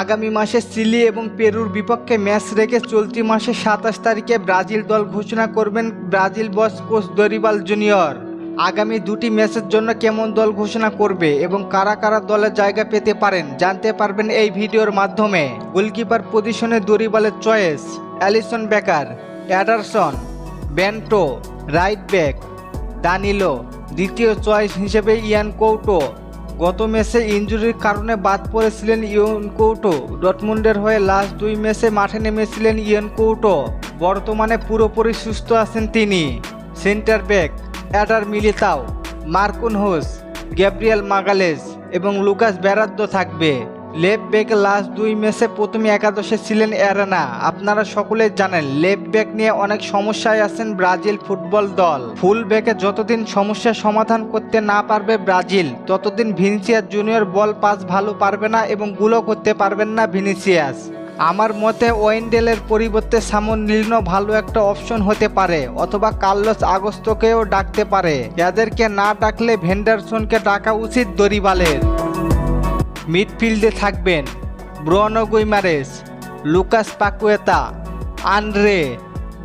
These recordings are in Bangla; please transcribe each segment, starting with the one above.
আগামী মাসে চিলি এবং পেরুর বিপক্ষে ম্যাচ রেখে চলতি মাসে সাতাশ তারিখে ব্রাজিল দল ঘোষণা করবেন Brazil boss coach Dorival Junior. আগামী দুটি ম্যাচের জন্য কেমন দল ঘোষণা করবে এবং কারা কারা দলের জায়গা পেতে পারেন জানতে পারবেন এই ভিডিওর মাধ্যমে। গোলকিপার পজিশনে দরিবালের choice, Alisson Becker, Ederson, Bento, right back, Danilo. দ্বিতীয় চয়েস হিসেবে ইয়ান কৌটো। গত ম্যাচে ইঞ্জুরির কারণে বাদ পড়েছিলেন ইয়ন কৌটো। ডটমুন্ডের হয়ে লাস্ট দুই ম্যাচে মাঠে নেমেছিলেন ইয়ন কৌটো। বর্তমানে পুরোপুরি সুস্থ আছেন তিনি। Centre back Eder Militao, Marquinhos, Gabriel Magalhaes এবং লুকাস ব্যারাদ্দ থাকবে। লেফট লাস্ট দুই ম্যাচে প্রথমে একাদশে ছিলেন অ্যারেনা। আপনারা সকলে জানেন লেফট ব্যাক নিয়ে অনেক সমস্যায় আছেন ব্রাজিল ফুটবল দল। ফুল ব্যাকে যতদিন সমস্যার সমাধান করতে না পারবে ব্রাজিল, ততদিন ভিনিসিয়াস জুনিয়র বল পাস ভালো পারবে না এবংগুলো করতে পারবেন না ভিনিসিয়াস। আমার মতে ওয়েন্ডেলের পরিবর্তে সামন নিলনো ভালো একটা অপশন হতে পারে, অথবা কার্লোস আগস্তকেও ডাকতে পারে। এদেরকে না ডাকলে ভেন্ডারসনকে ডাকা উচিত দরিবালের। মিডফিল্ডে থাকবেন Bruno Guimaraes, Lucas Paqueta Andre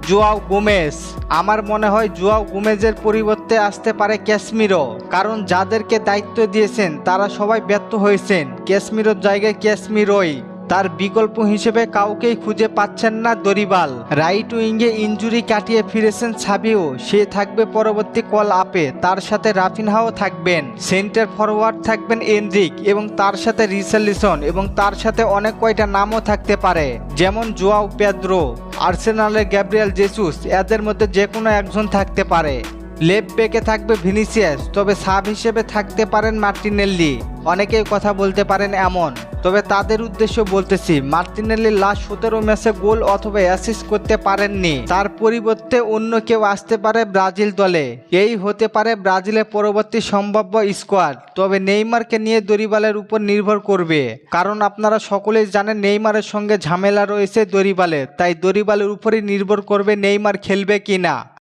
Joao Gomes আমার মনে হয় জুয়াও গোমেজের পরিবর্তে আসতে পারে ক্যাশমিরো কারণ যাদেরকে দায়িত্ব দিয়েছেন তারা সবাই ব্যর্থ হয়েছেন। ক্যাশমিরোর জায়গায় ক্যাশমিরোই তার বিকল্প হিসেবে কাউকেই খুঁজে পাচ্ছেন না দরিবাল। রাইট উইঙ্গে ইঞ্জুরি কাটিয়ে ফিরেছেন সাবিও সে থাকবে পরবর্তী কল আপে। তার সাথে রাফিনহাও থাকবেন। সেন্টার ফরওয়ার্ড থাকবেন এনরিক এবং তার সাথে রিসেলিসন এবং তার সাথে অনেক কয়টা নামও থাকতে পারে, যেমন জোয়াও পেদ্রো, আর্সেনালের গ্যাব্রিয়াল জেসুস, এদের মধ্যে যে কোনো একজন থাকতে পারে। লেফট ব্যাকে থাকবে ভিনিসিয়াস, তবে সাব হিসেবে থাকতে পারেন মার্টিনেল্লি। অনেকেই কথা বলতে পারেন এমন। তবে তাদের উদ্দেশ্য বলতেছি মার্টিনেলি লাস্ট সতেরো ম্যাচে গোল অথবা অ্যাসিস্ট করতে পারেননি। তার পরিবর্তে অন্য কেউ আসতে পারে ব্রাজিল দলে। এই হতে পারে ব্রাজিলের পরবর্তী সম্ভাব্য স্কোয়াড তবে নেইমারকে নিয়ে দরিবালের উপর নির্ভর করবে। কারণ আপনারা সকলেই জানেন নেইমারের সঙ্গে ঝামেলা রয়েছে দরিবালের তাই দরিবালের উপরই নির্ভর করবে নেইমার খেলবে কিনা।